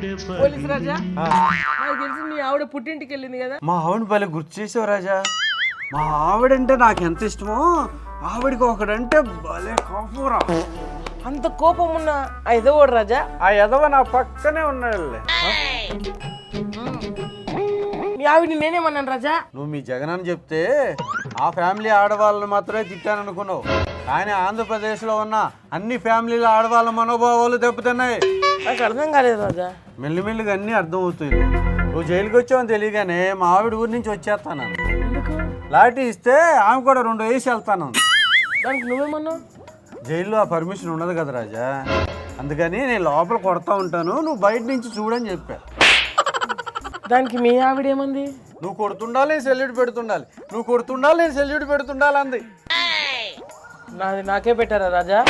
Police రాజా? నాకు తెలిసి మీ ఆవిడ పుట్టింటికి వెళ్ళింది కదా. మా ఆవిడ భలే గుర్తు చేసావు రాజా. మా ఆవిడంటే నాకు ఎంత ఇష్టమో ఆవిడకి ఒకడంటే భలే కాపురా అంత కోపం ఉన్న ఐదవోడు రాజా? ఆ ఎదవ నా పక్కనే ఉన్నాడు మీ ఆవిడని నేనేమన్నాను రాజా? నువ్వు మీ జగన్ అని చెప్తే ఆ ఫ్యామిలీ ఆడవాళ్ళని మాత్రమే తిట్టాను అనుకున్నావు కానీ ఆంధ్రప్రదేశ్లో ఉన్న అన్ని ఫ్యామిలీల ఆడవాళ్ళ మనోభావాలు దెబ్బతిన్నాయి. నాకు అర్థం కాలేదు రాజా. మెల్లిమెల్లిగా అన్నీ అర్థమవుతుంది నువ్వు జైలుకి వచ్చావని తెలియగానే మా ఆవిడ ఊరి నుంచి వచ్చేస్తాను లాఠీ ఇస్తే ఆమె కూడా రెండు వేసి వెళ్తాను దానికి నువ్వేమన్నావు? జైల్లో ఆ పర్మిషన్ ఉండదు కదా రాజా. అందుకని నేను లోపల కొడతా ఉంటాను నువ్వు బయట నుంచి చూడని చెప్పా. దానికి మీ ఆవిడ ఏమంది? నువ్వు కొడుతుండాలి నేను సెల్యూట్ పెడుతుండాలి. నువ్వు కొడుతుండాలి నేను సెల్యూట్ పెడుతుండాలి అంది. నాది నాకే పెట్టారా రాజా?